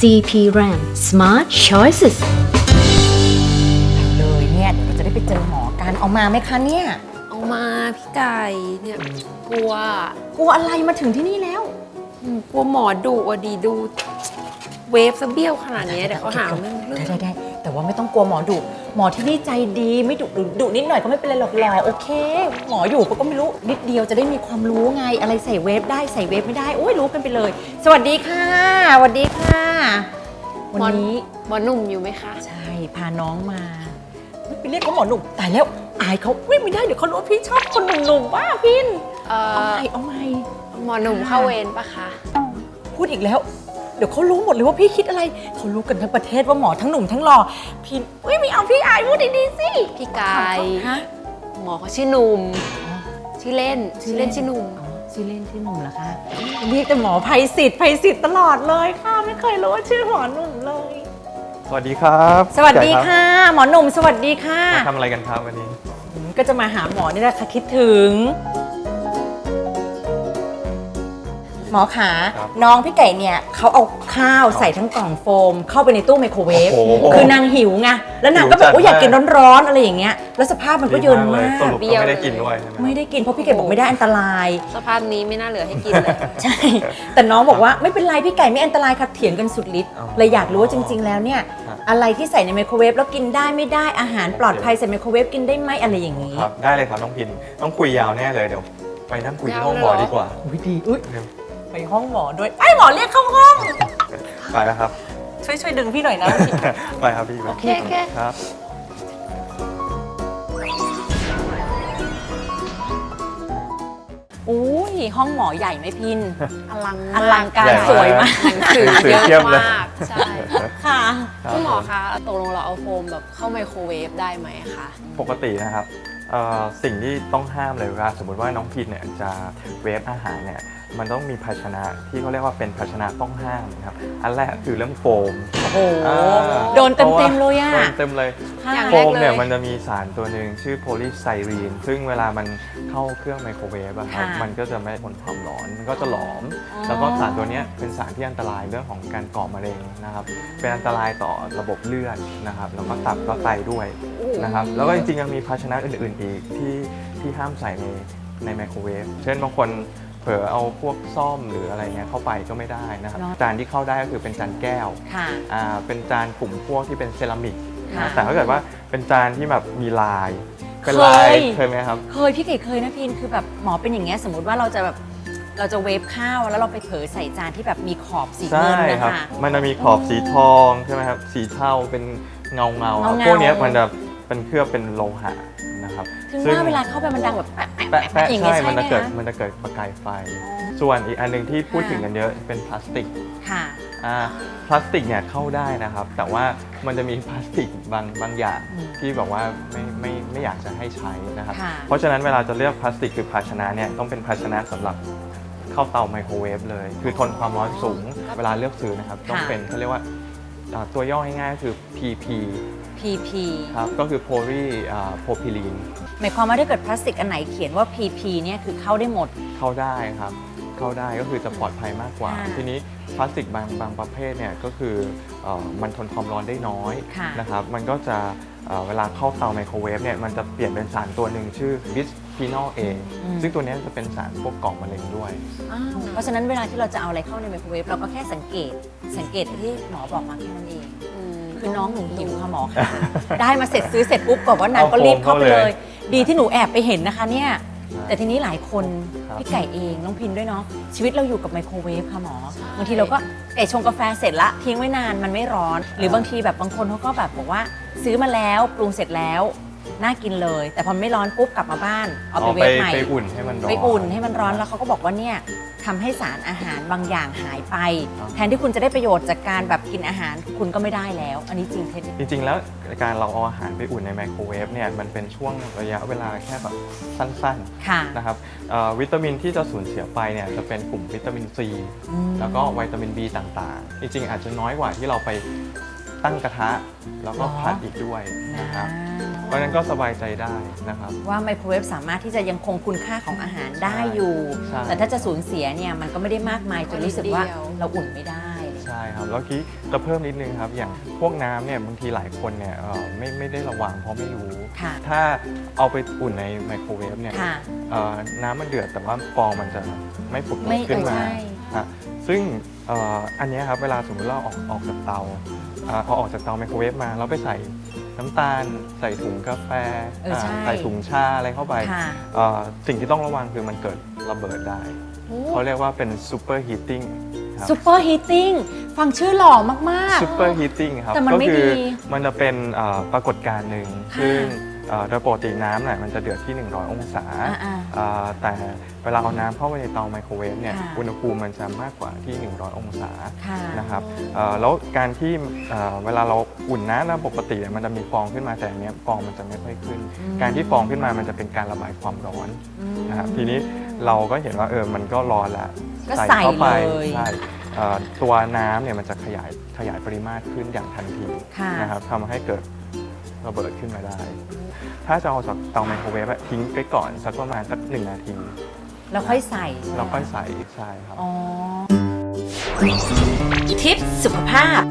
CP Ram Smart Choices เลยเนี่ยเดี๋ยวเราจะได้ไปเจอหมอกันเอามาไหมคะเนี่ย เอามาพี่ไก่เนี่ยกลัวกลัวอะไรมาถึงที่นี่แล้ว อืมกลัวหมอดุอะดีดู เวฟซะเบี้ยวขนาดเนี้ยเดี๋ยวเขาหาว่าไม่รู้เรื่องได้ได้ได้แต่ว่าไม่ต้องกลัวหมอดุ หมอที่นี่ใจดีไม่ดุดุดุนิดหน่อยก็ไม่เป็นไรหรอกหรอโอเค หมออยู่ก็ไม่รู้นิดเดียวจะได้มีความรู้ไงอะไรใส่เวฟได้ใส่เวฟไม่ได้โอ้ยรู้กันไปเลย สวัสดีค่ะสวัสดีค่ะ วันนี้หมอหนุ่มอยู่ไหมคะ ใช่พาน้องมาไม่ไปเรียกเขาหมอหนุ่มตายแล้วอายเขาไม่ไม่ได้เดี๋ยวเขารู้ว่าพี่ชอบคนหนุ่มๆว่าพินเอ่เอาอใหม่เอาใหม่หมอหนุ่มเข้าเวรปะคะพูดอีกแล้ว เดี๋ยวเขารู้หมดเลยว่าพี่คิดอะไรเขารู้กันทั้งประเทศว่าหมอทั้งหนุ่มทั้งหล่อพี่เอ้ยไม่เอาพี่อายพูดดีๆสิพี่ไก่ฮะหมอเขาชื่อหนุ่มชื่อเล่นชื่อเล่นชื่อหนุ่มอ๋อชื่อเล่นชื่อหนุ่มเหรอคะเรียกแต่หมอไพศิษฐ์ไพศิษฐ์ตลอดเลยค่ะไม่เคยรู้ว่าชื่อหมอหนุ่มเลย สวัสดีครับสวัสดีค่ะ หมอหนุ่มสวัสดีค่ะมาทำอะไรกันครับวันนี้อืมก็จะมาหาหมอนี่แหละค่ะคิดถึง หมอขาครับน้องพี่ไก่เนี่ยเขาเอาข้าวใส่ทั้งกล่องโฟม เข้าไปในตู้ไมโครเวฟโอ้โหคือนางหิวไงแล้วนางก็แบบหิวจัด โอ้ยอยากกินมากร้อนๆอะไรอย่างเงี้ยแล้วสภาพมันก็เยินมาก สรุปก็ไม่ได้กินด้วยใช่ไหม ไม่ได้กินเพราะพี่ไก่บอกไม่ได้อันตราย สภาพนี้ไม่น่าเหลือให้กินเลย ใช่ แต่น้องบอกว่าไม่เป็นไรพี่ไก่ไม่อันตรายค่ะเถียงกันสุดฤทธิ์อ๋อเลยอยากรู้ว่าจริง ๆ แล้วเนี่ย ครับ อะไรที่ใส่ในไมโครเวฟแล้วกินได้ไม่ได้อาหารปลอดภัยใส่ไมโครเวฟกินได้ไหมอะไรอย่างนี้ครับ ได้เลยครับน้องพิน ต้องคุยยาวแน่เลยเดี๋ยว ไปนั่งคุยที่ยาวห้องเลยหมอเหรอ ดีกว่า อุ้ยดีอุ้ยเดี๋ยว ไปห้องหมอด้วยไอ้ยหมอเรียกเข้าห้อง ไปแล้วครับ ช่วยช่วยดึงพี่หน่อยนะ ไปครับพี่โอเคโอเค ครับอุ้ยห้องหมอใหญ่ไหมพิน อลังอลังการใหญ่สวยมาก หนังสือหนังสือเยเพียบอะเลยมากใช่ค่ะ ครับคุณหมอคะตกลงเราเอาโฟมแบบเข้าไมโครเวฟได้ไหมคะ ปกตินะครับเอ่อ สิ่งที่ต้องห้ามเลยเวลาสมมติว่าน้องพินเนี่ยจะเวฟอาหารเนี่ยมันต้องมีภาชนะที่เขาเรียกว่าเป็นภาชนะต้องห้ามนะครับ อันแรกคือเรื่องโฟมโอ้โหอ่าโดนเต็มๆเลยอะโดนเต็มเลยค่ะอย่างโฟแรกมเนี่ยเลยมันจะมีสารตัวหนึ่งชื่อโพลีไซรีน ซึ่งเวลามันเข้าเครื่องไมโครเวฟอะครับค่ะมันก็จะไม่ทนความร้อน มันก็จะหลอมอ๋อแล้วก็สารตัวเนี้ยเป็นสารที่อันตรายเรื่องของการก่อมะเร็งนะครับ เป็นอันตรายต่อระบบเลือดนะครับ แล้วก็ตับก็ไตด้วย นะครับแล้วก็จริงๆยังมีภาชนะอื่นๆอีกที่ที่ห้ามใส่ในในไมโครเวฟเช่นบางคนเผลอเอาพวกซ่อมหรืออะไรเงี้ยเข้าไปก็ไม่ได้นะครับเนอะจานที่เข้าได้ก็คือเป็นจานแก้วค่ะ อ่าเป็นจานกลุ่มพวกที่เป็นเซรามิกค่ะนะแต่ถ้าเกิดว่าเป็นจานที่แบบมีลายเป็นเคยลายเคยไหมครับ เคยพี่ไก่เคยนะพินคือแบบหมอเป็นอย่างเงี้ยสมมติว่าเราจะแบบเราจะเวฟข้าวแล้วเราไปเผลอใส่จานที่แบบมีขอบสีใช่เงินนะครับคะ มันจะมีขอบสีทองใช่ไหมครับ สีเทาเป็นเงาเงาๆครับเงาๆพวกเนี้ยมันจะ เป็นเคลือบเป็นโลหะนะครับถึงว่าเวลาเข้าไปมันดังแบบแปะแปะแปะแปะอย่างนี้ใช่ ใช่มันไหมจะเกิดคะ มันจะเกิดประกายไฟ ส่วนอีกอันหนึงที่พูดถึงกันเยอะเป็นพลาสติกค่ะอ่าพลาสติกเนี่ยเข้าได้นะครับ แต่ว่ามันจะมีพลาสติกบางบางอย่างอืม ที่แบบว่าไม่ไม่ไม่อยากจะให้ใช้นะครับ ค่ะ เพราะฉะนั้นเวลาจะเลือกพลาสติกคือภาชนะเนี่ยต้องเป็นภาชนะสำหรับเข้าเตาไมโครเวฟเลย คือทนความร้อนสูง เวลาเลือกซื้อนะครับ ต้องเป็นเขาเรียกว่าอ่าตัวย่อง่ายๆก็คือ PP PP ครับก็คือ poly โพพิลีนหมายความว่าถ้าเกิดพลาสติกอันไหนเขียนว่า PP เนี่ยคือเข้าได้หมด เข้าได้ครับ เข้าได้ก็คือจะปลอดภัยมากกว่าค่ะทีนี้พลาสติกบางบางประเภทเนี่ยก็คือเอ่อมันทนความร้อนได้น้อยค่ะ นะครับมันก็จะ เอ่อเวลาเข้าเตาไมโครเวฟเนี่ยมันจะเปลี่ยนเป็นสารตัวหนึ่งชื่อบิสฟีนอลเออืมซึ่งตัวเนี้ยจะเป็นสารพวกก่อมะเร็งด้วยอ้าวเพราะฉะนั้นเวลาที่เราจะเอาอะไรเข้าในไมโครเวฟเราก็แค่สังเกตสังเกตที่หมอบอกมาแค่นั้นเองคือน้องหนูหิวค่ะหมอค่ะได้มาเสร็จซื้อเสร็จปุ๊บบอกว่านางก็รีบเข้าไปเลย ดีที่หนูแอบไปเห็นนะคะเนี่ยแต่ทีนี้หลายคน ครับ พี่ไก่เองน้องพินด้วยเนาะชีวิตเราอยู่กับไมโครเวฟค่ะหมอบางทีเราก็เอะชงกาแฟเสร็จละทิ้งไว้นานมันไม่ร้อน หรือบางทีแบบบางคนเขาก็แบบบอกว่า ซื้อมาแล้วปรุงเสร็จแล้ว น่ากินเลย แต่พอไม่ร้อนปุ๊บกลับมาบ้าน เอาไปเวฟใหม่ ไปอุ่นให้มันร้อน ไปอุ่นให้มันร้อนแล้วเขาก็บอกว่าเนี่ยทำให้สารอาหารบางอย่างหายไปครับแทนที่คุณจะได้ประโยชน์จากการแบบกินอาหารคุณก็ไม่ได้แล้ว อันนี้จริงเท็จจริงๆ แล้วการเราเอาอาหารไปอุ่นในไมโครเวฟเนี่ยมันเป็นช่วงระยะเวลาแค่แบบสั้นค่ะ ๆนะครับเอ่อวิตามินที่จะสูญเสียไปเนี่ยจะเป็นกลุ่มวิตามินซี อืม แล้วก็วิตามิน B ต่างๆ จริงๆ อาจจะน้อยกว่าที่เราไปตั้งกระทะ แล้วก็หรอผัดอีกด้วยนะครับ อ่า เพราะฉะนั้นก็สบายใจได้นะครับ ว่าไมโครเวฟสามารถที่จะยังคงคุณค่าของอาหารได้อยู่ ใช่ แต่ถ้าจะสูญเสียเนี่ยมันก็ไม่ได้มากมายจนรู้สึกว่านิดเดียวเราอุ่นไม่ได้ใช่ช่ครับแล้วที่จะเพิ่มนิดนึงครับ อย่างพวกน้ำเนี่ยบางทีหลายคนเนี่ยเอ่อไม่ไม่ได้ระวังเพราะไม่รู้ ค่ะ ถ้าเอาไปอุ่นในไมโครเวฟเนี่ยค่ะ เอ่อน้ำมันเดือดแต่ว่าฟองมันจะไม่ผุดไม่ขึ้นมา เออใช่อะซึ่งเอ่ออันเนี้ยครับเวลาสมมติเราออกออกจากเตาอ่าพอออกจากเตาไมโครเวฟมาเราไปใส่ น้ำตาล ใส่ถุงกาแฟเออใช่อ่าใส่ถุงชาอะไรเข้าไปค่ะ เอ่อสิ่งที่ต้องระวังคือมันเกิดระเบิดได้ เขาเรียกว่าเป็นซูเปอร์ฮีติ้งครับซูเปอร์ฮีติ้งฟังชื่อหล่อมาก ซูเปอร์ฮีติ้งครับแต่มันก็ไม่คืดีมันจะเป็นเอ่อปรากฏการณ์หนึ่งค่ะ ซึ่งเอ่อ โดยปกติน้ำเนี่ยมันจะเดือดที่ 100 องศาอ่าเอ่อแต่เวลาเอาน้ำเข้าไปในเตาไมโครเวฟเนี่ยค่ะอุณหภูมิมันจะมากกว่าที่ 100 องศาๆค่ะนะครับเอ่อแล้วการที่เอ่อเวลาเราอุ่นน้ำแล้วปกติเนี่ยมันจะมีฟองขึ้นมาแต่อันเนี้ยฟองมันจะไม่ค่อยขึ้นอืมการที่ฟองขึ้นมามันจะเป็นการระบายความร้อนอืมนะครับทีนี้เราก็เห็นว่าเออมันก็ร้อนแล้วก็ใส่เข้าไปเลยใช่เอ่อตัวน้ำเนี่ยมันจะขยายขยายปริมาตรขึ้นอย่างทันทีค่ะนะครับทำให้เกิด ระเบิดขึ้นมาได้ ถ้าจะเอาจากเตาไมโครเวฟอะทิ้งไปก่อนสักประมาณสักหนึ่งนาทีแล้วค่อยใส่ใช่ไหมแล้วค่อยใส่ใช่ครับ อ๋อ ทิปสุขภาพ